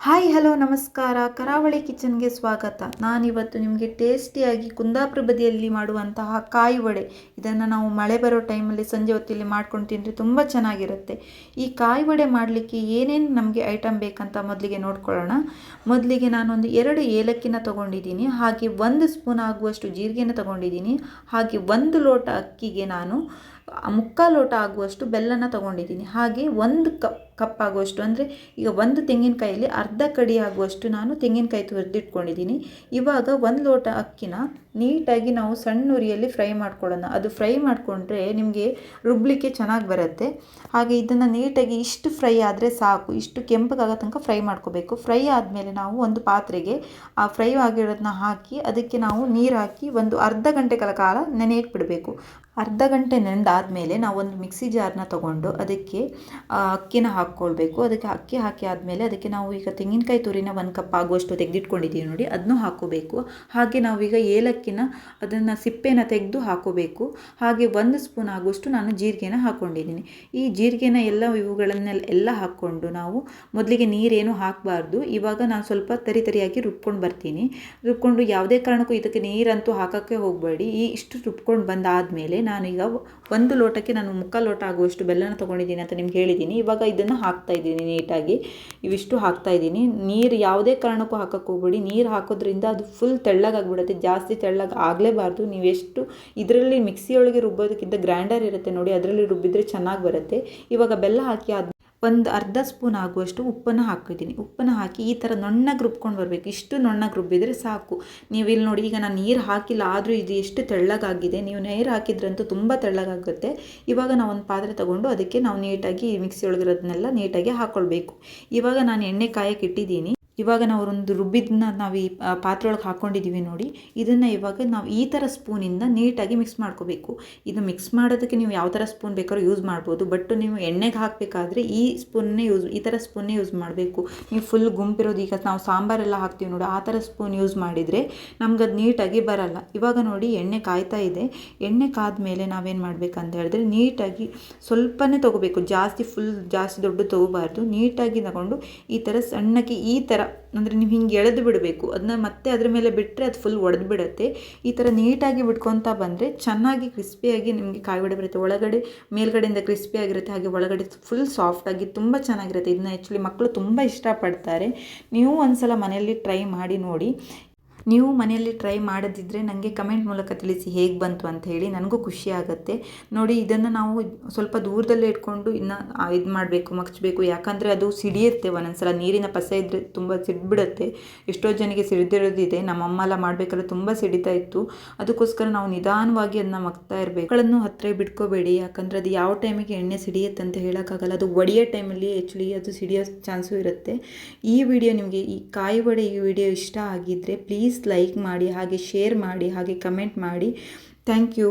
Hi, hello, ನಮಸ್ಕಾರ. ಕರಾವಳಿ ಕಿಚನ್ಗೆ ಸ್ವಾಗತ. ನಾನಿವತ್ತು ನಿಮಗೆ ಟೇಸ್ಟಿಯಾಗಿ ಕುಂದಾಪುರ ಬದಿಯಲ್ಲಿ ಮಾಡುವಂತಹ ಕಾಯಿ ವಡೆ. ಇದನ್ನು ನಾವು ಮಳೆ ಬರೋ ಟೈಮಲ್ಲಿ ಸಂಜೆ ಹೊತ್ತಿಲ್ಲಿ ಮಾಡ್ಕೊಂಡು ತಿಂದರೆ ತುಂಬ ಚೆನ್ನಾಗಿರುತ್ತೆ. ಈ ಕಾಯಿ ವಡೆ ಮಾಡಲಿಕ್ಕೆ ಏನೇನು ನಮಗೆ ಐಟಮ್ ಬೇಕಂತ ಮೊದಲಿಗೆ ನೋಡ್ಕೊಳ್ಳೋಣ. ಮೊದಲಿಗೆ ನಾನೊಂದು ಎರಡು ಏಲಕ್ಕಿನ ತೊಗೊಂಡಿದ್ದೀನಿ. ಹಾಗೆ ಒಂದು ಸ್ಪೂನ್ ಆಗುವಷ್ಟು ಜೀರಿಗೆನ ತೊಗೊಂಡಿದ್ದೀನಿ. ಹಾಗೆ ಒಂದು ಲೋಟ ಅಕ್ಕಿಗೆ ನಾನು ಮುಕ್ಕಾಲು ಲೋಟ ಆಗುವಷ್ಟು ಬೆಲ್ಲನ ತಗೊಂಡಿದ್ದೀನಿ. ಹಾಗೆ ಒಂದು ಕಪ್ ಕಪ್ ಆಗುವಷ್ಟು, ಅಂದರೆ ಈಗ ಒಂದು ತೆಂಗಿನಕಾಯಲ್ಲಿ ಅರ್ಧ ಕಡಿ ಆಗುವಷ್ಟು ನಾನು ತೆಂಗಿನಕಾಯಿ ತುರಿದಿಟ್ಕೊಂಡಿದ್ದೀನಿ. ಇವಾಗ ಒಂದು ಲೋಟ ಅಕ್ಕಿನ ನೀಟಾಗಿ ನಾವು ಸಣ್ಣ ಉರಿಯಲ್ಲಿ ಫ್ರೈ ಮಾಡ್ಕೊಳ್ಳೋಣ. ಅದು ಫ್ರೈ ಮಾಡಿಕೊಂಡ್ರೆ ನಿಮಗೆ ರುಬ್ಬಲಿಕ್ಕೆ ಚೆನ್ನಾಗಿ ಬರುತ್ತೆ. ಹಾಗೆ ಇದನ್ನು ನೀಟಾಗಿ ಇಷ್ಟು ಫ್ರೈ ಆದರೆ ಸಾಕು. ಇಷ್ಟು ಕೆಂಪಗಾಗೋ ತನಕ ಫ್ರೈ ಮಾಡ್ಕೋಬೇಕು. ಫ್ರೈ ಆದಮೇಲೆ ನಾವು ಒಂದು ಪಾತ್ರೆಗೆ ಆ ಫ್ರೈ ಆಗಿರೋದನ್ನ ಹಾಕಿ ಅದಕ್ಕೆ ನಾವು ನೀರು ಹಾಕಿ ಒಂದು ಅರ್ಧ ಗಂಟೆಗಳ ಕಾಲ ನೆನೆಯಕ್ಕೆ ಬಿಡಬೇಕು ಅರ್ಧ ಗಂಟೆ ನೆನೆದಾದಮೇಲೆ ನಾವು ಒಂದು ಮಿಕ್ಸಿ ಜಾರ್ನ ತೊಗೊಂಡು ಅದಕ್ಕೆ ಅಕ್ಕಿನ ಹಾಕ್ಕೊಳ್ಬೇಕು. ಅದಕ್ಕೆ ಅಕ್ಕಿ ಹಾಕಿ ಆದಮೇಲೆ ಅದಕ್ಕೆ ನಾವು ಈಗ ತೆಂಗಿನಕಾಯಿ ತುರಿನ ಒಂದು ಕಪ್ ಆಗುವಷ್ಟು ತೆಗೆದಿಟ್ಕೊಂಡಿದ್ದೀವಿ ನೋಡಿ. ಅದನ್ನು ಹಾಕೋಬೇಕು ಹಾಗೆ ನಾವೀಗ ಏಲಕ್ಕಿನ ಅದನ್ನು ಸಿಪ್ಪೆನ ತೆಗೆದು ಹಾಕೋಬೇಕು. ಹಾಗೆ ಒಂದು ಸ್ಪೂನ್ ಆಗುವಷ್ಟು ನಾನು ಜೀರಿಗೆನ ಹಾಕ್ಕೊಂಡಿದ್ದೀನಿ ಈ ಜೀರಿಗೆನ ಎಲ್ಲ ಇವುಗಳನ್ನೆಲ್ಲ ಎಲ್ಲ ಹಾಕ್ಕೊಂಡು ನಾವು ಮೊದಲಿಗೆ ನೀರೇನು ಹಾಕಬಾರ್ದು. ಇವಾಗ ನಾನು ಸ್ವಲ್ಪ ತರಿ ತರಿಯಾಗಿ ರುಬ್ಕೊಂಡು ಬರ್ತೀನಿ. ರುಬ್ಕೊಂಡು ಯಾವುದೇ ಕಾರಣಕ್ಕೂ ಇದಕ್ಕೆ ನೀರಂತೂ ಹಾಕೋಕ್ಕೆ ಹೋಗಬೇಡಿ. ಈ ಇಷ್ಟು ರುಬ್ಕೊಂಡು ಬಂದಾದಮೇಲೆ ನಾನೀಗ ಒಂದು ಲೋಟಕ್ಕೆ ನಾನು ಮುಕ್ಕಾಲು ಲೋಟ ಆಗುವಷ್ಟು ಬೆಲ್ಲನ ತೊಗೊಂಡಿದ್ದೀನಿ ಅಂತ ನಿಮ್ಗೆ ಹೇಳಿದ್ದೀನಿ. ಇವಾಗ ಇದನ್ನು ಹಾಕ್ತಾ ಇದ್ದೀನಿ ನೀಟಾಗಿ. ಇವಿಷ್ಟು ಹಾಕ್ತಾ ಇದ್ದೀನಿ. ನೀರು ಯಾವುದೇ ಕಾರಣಕ್ಕೂ ಹಾಕಕ್ಕೆ ಹೋಗ್ಬೇಡಿ. ನೀರು ಹಾಕೋದ್ರಿಂದ ಅದು ಫುಲ್ ತೆಳ್ಳಗಾಗ್ಬಿಡುತ್ತೆ. ಜಾಸ್ತಿ ಆಗಲೇಬಾರ್ದು. ನೀವು ಎಷ್ಟು ಇದರಲ್ಲಿ ಮಿಕ್ಸಿಯೊಳಗೆ ರುಬ್ಬೋದಕ್ಕಿಂತ ಗ್ರ್ಯಾಂಡರ್ ಇರುತ್ತೆ ನೋಡಿ, ಅದರಲ್ಲಿ ರುಬ್ಬಿದ್ರೆ ಚೆನ್ನಾಗಿ ಬರುತ್ತೆ. ಇವಾಗ ಬೆಲ್ಲ ಹಾಕಿ ಆದ ಒಂದು ಅರ್ಧ ಸ್ಪೂನ್ ಆಗುವಷ್ಟು ಉಪ್ಪನ್ನು ಹಾಕಿದ್ದೀನಿ. ಉಪ್ಪನ್ನು ಹಾಕಿ ಈ ಥರ ನುಣ್ಣಗೆ ರುಬ್ಕೊಂಡು ಬರಬೇಕು. ಇಷ್ಟು ನುಣ್ಣಗೆ ರುಬ್ಬಿದರೆ ಸಾಕು. ನೀವು ಇಲ್ಲಿ ನೋಡಿ, ಈಗ ನಾನು ನೀರು ಹಾಕಿಲ್ಲ, ಆದರೂ ಇದು ಎಷ್ಟು ತೆಳ್ಳಗಾಗಿದೆ. ನೀವು ನೀರು ಹಾಕಿದ್ರಂತೂ ತುಂಬ ತೆಳ್ಳಗಾಗುತ್ತೆ. ಇವಾಗ ನಾವು ಒಂದು ಪಾತ್ರೆ ತೊಗೊಂಡು ಅದಕ್ಕೆ ನಾವು ನೀಟಾಗಿ ಮಿಕ್ಸಿ ಒಳಗಿರೋದನ್ನೆಲ್ಲ ನೀಟಾಗಿ ಹಾಕ್ಕೊಳ್ಬೇಕು ಇವಾಗ ನಾನು ಎಣ್ಣೆ ಕಾಯಕ್ಕೆ ಇಟ್ಟಿದ್ದೀನಿ. ಇವಾಗ ನಾವು ಒಂದು ರುಬ್ಬಿದ್ದನ್ನ ನಾವು ಈ ಪಾತ್ರೆ ಒಳಗೆ ಹಾಕ್ಕೊಂಡಿದ್ದೀವಿ ನೋಡಿ, ಇದನ್ನು ಇವಾಗ ನಾವು ಈ ಥರ ಸ್ಪೂನಿಂದ ನೀಟಾಗಿ ಮಿಕ್ಸ್ ಮಾಡ್ಕೋಬೇಕು. ಇದು ಮಿಕ್ಸ್ ಮಾಡೋದಕ್ಕೆ ನೀವು ಯಾವ ಥರ ಸ್ಪೂನ್ ಬೇಕಾದ್ರೂ ಯೂಸ್ ಮಾಡ್ಬೋದು, ಬಟ್ ನೀವು ಎಣ್ಣೆಗೆ ಹಾಕಬೇಕಾದ್ರೆ ಈ ಸ್ಪೂನ್ನೇ ಯೂಸ್, ಈ ಥರ ಸ್ಪೂನ್ನೇ ಯೂಸ್ ಮಾಡಬೇಕು. ನೀವು ಫುಲ್ ಗುಂಪಿರೋದು, ಈಗ ನಾವು ಸಾಂಬಾರೆಲ್ಲ ಹಾಕ್ತೀವಿ ನೋಡಿ, ಆ ಥರ ಸ್ಪೂನ್ ಯೂಸ್ ಮಾಡಿದರೆ ನಮ್ಗೆ ಅದು ನೀಟಾಗಿ ಬರಲ್ಲ. ಇವಾಗ ನೋಡಿ ಎಣ್ಣೆ ಕಾಯ್ತಾ ಇದೆ. ಎಣ್ಣೆ ಕಾದ ಮೇಲೆ ನಾವೇನು ಮಾಡಬೇಕಂತ ಹೇಳಿದ್ರೆ ನೀಟಾಗಿ ಸ್ವಲ್ಪನೇ ತೊಗೋಬೇಕು. ಜಾಸ್ತಿ ಫುಲ್ ಜಾಸ್ತಿ ದೊಡ್ಡ ತೊಗೋಬಾರ್ದು. ನೀಟಾಗಿ ತಗೊಂಡು ಈ ಥರ ಸಣ್ಣಕ್ಕೆ ಈ ಥರ ಅಂದರೆ ನೀವು ಹಿಂಗೆ ಎಳೆದು ಬಿಡಬೇಕು. ಅದನ್ನ ಮತ್ತೆ ಅದ್ರ ಮೇಲೆ ಬಿಟ್ಟರೆ ಅದು ಫುಲ್ ಒಡೆದು ಬಿಡುತ್ತೆ. ಈ ಥರ ನೀಟಾಗಿ ಬಿಟ್ಕೊತಾ ಬಂದರೆ ಚೆನ್ನಾಗಿ ಕ್ರಿಸ್ಪಿಯಾಗಿ ನಿಮಗೆ ಕಾಯಿ ವಡೆ ಬರುತ್ತೆ. ಒಳಗಡೆ, ಮೇಲ್ಗಡೆಯಿಂದ ಕ್ರಿಸ್ಪಿಯಾಗಿರುತ್ತೆ ಹಾಗೆ ಒಳಗಡೆ ಫುಲ್ ಸಾಫ್ಟಾಗಿ ತುಂಬ ಚೆನ್ನಾಗಿರುತ್ತೆ. ಇದನ್ನ ಆ್ಯಕ್ಚುಲಿ ಮಕ್ಕಳು ತುಂಬ ಇಷ್ಟಪಡ್ತಾರೆ. ನೀವು ಒಂದ್ಸಲ ಮನೆಯಲ್ಲಿ ಟ್ರೈ ಮಾಡಿ ನೋಡಿ. ನೀವು ಮನೆಯಲ್ಲಿ ಟ್ರೈ ಮಾಡದಿದ್ದರೆ ನನಗೆ ಕಮೆಂಟ್ ಮೂಲಕ ತಿಳಿಸಿ ಹೇಗೆ ಬಂತು ಅಂತ ಹೇಳಿ ನನಗೂ ಖುಷಿ ಆಗುತ್ತೆ. ನೋಡಿ, ಇದನ್ನು ನಾವು ಸ್ವಲ್ಪ ದೂರದಲ್ಲೇ ಇಟ್ಕೊಂಡು ಇನ್ನು ಇದು ಮಾಡಬೇಕು, ಮಗ್ಚಬೇಕು. ಯಾಕಂದರೆ ಅದು ಸಿಡಿಯುತ್ತೆ. ಒಂದೊಂದ್ಸಲ ನೀರಿನ ಪಸೆ ಇದ್ದರೆ ತುಂಬ ಸಿಡ್ಬಿಡುತ್ತೆ. ಎಷ್ಟೋ ಜನಕ್ಕೆ ಸಿಡಿದಿರೋದಿದೆ. ನಮ್ಮ ಅಮ್ಮ ಎಲ್ಲ ಮಾಡಬೇಕಾದ್ರೆ ತುಂಬ ಸಿಡಿತಾ ಇತ್ತು. ಅದಕ್ಕೋಸ್ಕರ ನಾವು ನಿಧಾನವಾಗಿ ಅದನ್ನ ಮಗ್ತಾ ಇರಬೇಕು. ಮಕ್ಕಳನ್ನು ಹತ್ತಿರ ಬಿಟ್ಕೋಬೇಡಿ. ಯಾಕಂದರೆ ಅದು ಯಾವ ಟೈಮಿಗೆ ಎಣ್ಣೆ ಸಿಡಿಯುತ್ತೆ ಅಂತ ಹೇಳೋಕ್ಕಾಗಲ್ಲ. ಅದು ಒಡೆಯೋ ಟೈಮಲ್ಲಿ ಆ್ಯಕ್ಚುಲಿ ಅದು ಸಿಡಿಯೋ ಚಾನ್ಸು ಇರುತ್ತೆ. ಈ ವಿಡಿಯೋ ನಿಮಗೆ ಈ ಕಾಯಿ ವಡೆ ಈ ವಿಡಿಯೋ ಇಷ್ಟ ಆಗಿದ್ದರೆ ಪ್ಲೀಸ್ ಲೈಕ್ ಮಾಡಿ ಹಾಗೆ ಶೇರ್ ಮಾಡಿ ಹಾಗೆ ಕಮೆಂಟ್ ಮಾಡಿ. Thank you